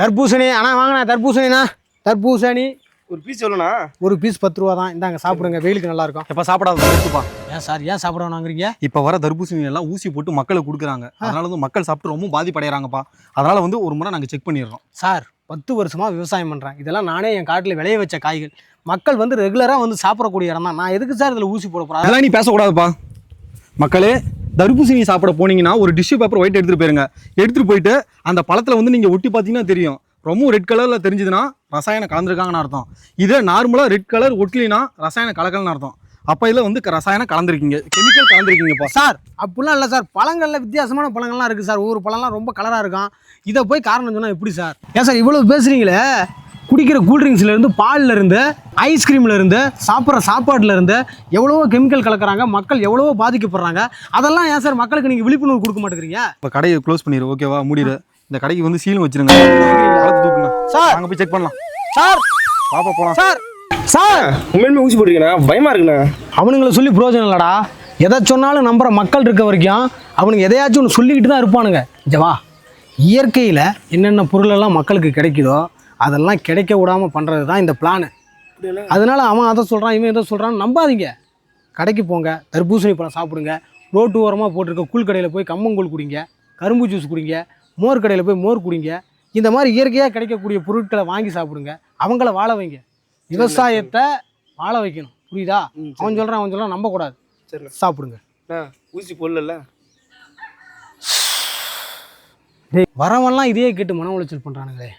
தர்பூசணி அண்ணா வாங்கண்ணா தர்பூசணிண்ணா. தர்பூசணி. ஒரு பீஸ் எவ்வளோண்ணா? ஒரு பீஸ் பத்து ரூபா தான். இந்தாங்க சாப்பிடுங்க. வெயிலுக்கு நல்லா இருக்கும் எப்போ சாப்பிடாத எடுத்துப்பா ஏன் சார் ஏன் சாப்பிட வேணாங்கிறீங்க இப்போ வர தர்பூசணி எல்லாம் ஊசி போட்டு மக்களுக்கு கொடுக்குறாங்க. அதனால வந்து மக்கள் சாப்பிட்டு ரொம்ப பாதிப்படைகிறாங்கப்பா அதனால வந்து ஒரு முறை நாங்கள் செக் பண்ணிடுறோம். சார் பத்து வருஷமாக விவசாயம் பண்ணுறேன் இதெல்லாம் நானே என் காட்டில் விளைய வச்ச காய்கள். மக்கள் வந்து ரெகுலராக வந்து சாப்பிடக்கூடிய இடம் தான். நான் எதுக்கு சார் இதில் ஊசி போட போகிறேன் அதெல்லாம் நீ பேசக்கூடாதுப்பா. மக்களே தர்பூசணி சாப்பிட போனீங்கன்னா ஒரு டிஷ்யூ பேப்பர் ஒயிட் எடுத்துகிட்டு போயிருங்க. எடுத்துகிட்டு போயிட்டு அந்த பழத்தில் வந்து நீங்கள் ஒட்டி பார்த்தீங்கன்னா தெரியும். ரொம்ப ரெட் கலரில் தெரிஞ்சதுன்னா ரசாயனம் கலந்துருக்காங்கன்னு அர்த்தம். இதே நார்மலாக ரெட் கலர் ஒட்லினா ரசாயனம் கலக்கலன்னு அர்த்தம். அப்போ இதில் வந்து ரசாயனம் கலந்துருக்கீங்க. கெமிக்கல் கலந்துருக்கீங்கப்பா. சார் அப்படிலாம் இல்லை சார். பழங்களில் வித்தியாசமான பழங்கள்லாம் இருக்குது சார். ஒவ்வொரு பழம்லாம் ரொம்ப கலராக இருக்கும். இதை போய் காரணம் சொன்னால் எப்படி சார்? ஏன் சார் இவ்வளோ பேசுகிறீங்களே குடிக்கிற கூல்ட்ரிங்க்ஸ்ல இருந்து பால்ல இருந்து ஐஸ்கிரீம்ல இருந்து சாப்பிட்ற சாப்பாட்டுல இருந்து எவ்வளவோ கெமிக்கல் கலக்குறாங்க மக்கள் எவ்வளவோ பாதிக்கப்படுறாங்க. அதெல்லாம் ஏன் சார் மக்களுக்கு நீங்கள் விழிப்புணர்வு கொடுக்க மாட்டேங்கிறீங்க? இப்போ கடையை க்ளோஸ் பண்ணிடு ஓகேவா மூடிடு இந்த கடைக்கு வந்து சீலும் வச்சிருங்க. சார். அங்கே போய் செக் பண்ணலாம். சார்! பாப்பா போகலாம் சார்! சார்! உண்மையுமே ஊசி போட்டுருக்கேண்ணா பயமா இருக்குண்ணா? அவனுங்களை சொல்லி பிரயோஜனம் இல்லடா. எதை சொன்னாலும் நம்புற மக்கள் இருக்க வரைக்கும் அவனுங்க எதையாச்சும் ஒன்று சொல்லிக்கிட்டு தான் இருப்பானுங்க. இங்க வா. இயற்கையில் என்னென்ன பொருளெல்லாம் மக்களுக்கு கிடைக்குதோ அதெல்லாம் கிடைக்க விடாமல் பண்ணுறது தான் இந்த பிளானு அதனால அவன் அதை சொல்கிறான் இவன் எதை சொல்கிறான்னு நம்பாதீங்க. கடைக்கு போங்க தர்பூசணி பழம் சாப்பிடுங்க ரோட்டு ஓரமாக போட்டிருக்க கூழ் கடையில் போய் கம்மங்கூழ் குடிங்க கரும்பு ஜூஸ் குடிங்க மோர் கடையில் போய் மோர் குடிங்க இந்த மாதிரி இயற்கையாக கிடைக்கக்கூடிய பொருட்களை வாங்கி சாப்பிடுங்க அவங்கள வாழ வைங்க. விவசாயத்தை வாழ வைக்கணும். புரியுதா? சரி. அவன் சொல்கிறான் அவன் சொல்கிறான் நம்பக்கூடாது. சரிண்ணா சாப்பிடுங்க. ஊசி போடல டேய் வரவன்லாம் இதையே கேட்டு மன உளைச்சல் பண்ணுறானுங்களே